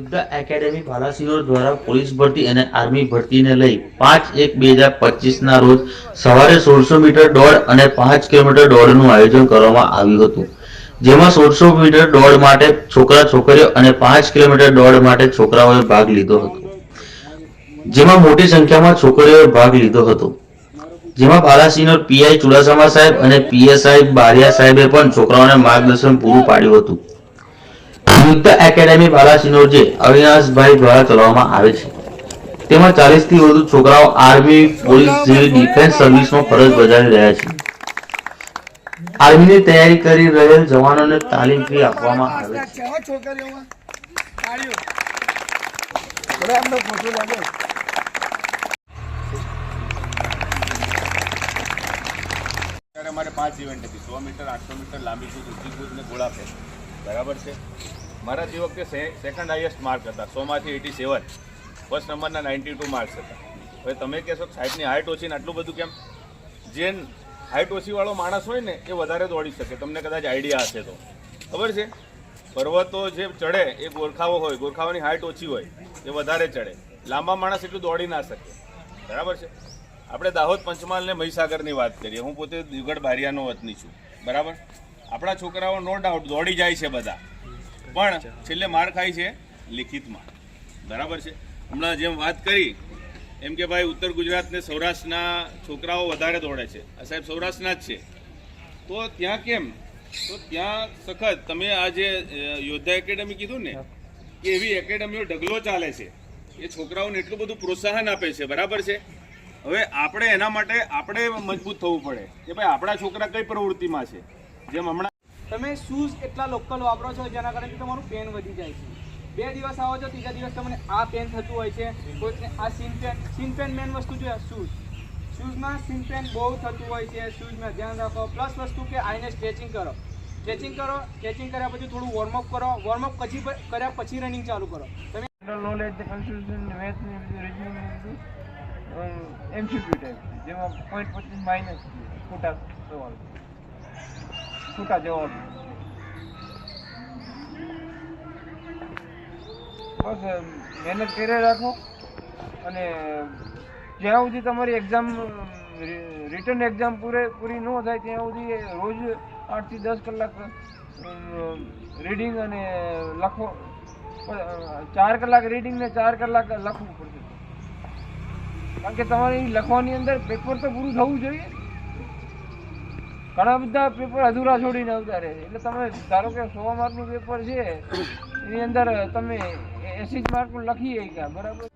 સંયુક્ત એકેડેમી બાલાસિનોર દ્વારા પોલીસ ભરતી અને આર્મી ભરતીને લઈ પાંચ એક બે હજાર પચીસના રોજ સવારે સોળસો મીટર દોડ અને પાંચ કિલોમીટર દોડનું આયોજન કરવામાં આવ્યું હતું. જેમાં સોળસો મીટર દોડ માટે છોકરા છોકરીઓ અને પાંચ કિલોમીટર દોડ માટે છોકરાઓએ ભાગ લીધો હતો. જેમાં મોટી સંખ્યામાં છોકરીઓએ ભાગ લીધો હતો. જેમાં બાલાસિનોર પીઆઈ ચુડાસમા સાહેબ અને પીએસઆઈ બારિયા સાહેબે પણ છોકરાઓને માર્ગદર્શન પૂરું પાડ્યું હતું. યુદ્ધ એકેડેમી બાલાસિનોર જે અવિનાશભાઈ દ્વારા ચલાવવામાં આવે છે. તેમાં ચાલીસથી વધુ છોકરાઓ આર્મી પોલીસ જેવી ડિફેન્સ સર્વિસમાં ફરજ બજાવી રહ્યા છે. આર્મીની તૈયારી કરી રહેલ જવાનોને તાલીમ ફી આપવામાં આવે છે. અમારે પાંચ ઇવેન્ટ હતી. સો મીટર આઠસો મીટર લાંબી કૂદ ઊંચી કૂદ ને ગોળા ફેંક બરાબર છે? મારા તે વખતે સેકન્ડ હાઈએસ્ટ માર્ક હતા. સોમાંથી એટી સેવન ફર્સ્ટ નંબરના નાઇન્ટી ટુ માર્ક્સ હતા. હવે તમે કહેશો સાહેબની હાઇટ ઓછી ને આટલું બધું કેમ? જે હાઇટ ઓછીવાળો માણસ હોય ને, એ વધારે દોડી શકે. તમને કદાચ આઈડિયા હશે તો. ખબર છે? પર્વતો જે ચડે, એ ગોરખાઓ હોય, ગોરખાઓની હાઇટ ઓછી હોય, એ વધારે ચડે. લાંબા માણસ એટલું દોડી ના શકે. બરાબર છે? આપણે દાહોદ પંચમહાલ ને મહીસાગરની વાત કરીએ. હું પોતે દિગડ બારિયાનો વતની છું. બરાબર? આપણા છોકરાઓ નો ડાઉટ દોડી જાય છે બધા. પણ છેલ્લે માર ખાય છે લિખિતમાં. બરાબર છે? હમણાં જેમ વાત કરી, એમ કે ભાઈ ઉત્તર ગુજરાતને સૌરાષ્ટ્રના છોકરાઓ વધારે દોડે છે. આ સાહેબ સૌરાષ્ટ્રના જ છે. તો ત્યાં કેમ? તો ત્યાં સખત, તમે આ જે યોદ્ધા એકેડમી કીધું ને, કે એવી એકેડમીઓ ઢગલો ચાલે છે. એ છોકરાઓને એટલું બધું પ્રોત્સાહન આપે છે. બરાબર છે? હવે આપણે એના માટે, આપણે મજબૂત થવું પડે કે ભાઈ આપણા છોકરા કઈ પ્રવૃત્તિમાં છે? જેમ હમણાં તમે શૂઝ એટલા લોકલ વાપરો છો, જેના કારણે તમારું પેન વધી જાય છે. બે દિવસ આવો છો, ત્રીજા દિવસ તમને આ પેન થતું હોય છે. કોઈકને આ scene pen scene pen man વસ્તુ છે શૂઝ શૂઝમાં સીન પેન બહુ થતું હોય છે શૂઝમાં ધ્યાન રાખો. પ્લસ વસ્તુ કે આઈને સ્ટ્રેચિંગ કરો. સ્ટ્રેચિંગ કરો સ્ટ્રેચિંગ કર્યા પછી થોડું વોર્મઅપ કરો. વોર્મઅપ પછી કર્યા પછી રનિંગ ચાલુ કરો. તમે નોલેજ કન્સ્ટિટ્યુશન મેથ્સ ને રીઝનિંગ એમસીક્યુ ટાઈપ જેમાં પોઈન્ટ પચીસ માઇનસ ખોટા ખોટા જવાબ બસ મહેનત કરી રાખો અને જ્યાં સુધી તમારી એક્ઝામ રિટર્ન એક્ઝામ પૂરે, પૂરી ન થાય, ત્યાં સુધી રોજ આઠથી દસ કલાક રીડિંગ અને લખો ચાર કલાક રીડિંગ ને ચાર કલાક લખવું પડશે. કારણ કે તમારી લખવાની અંદર પેપર તો પૂરું થવું જોઈએ. ઘણા બધા પેપર અધૂરા છોડીને આવતા રહે છે. એટલે તમે ધારો કે સો માર્કનું પેપર છે, એની અંદર તમે એસી માર્કનું લખી ગયા બરાબર?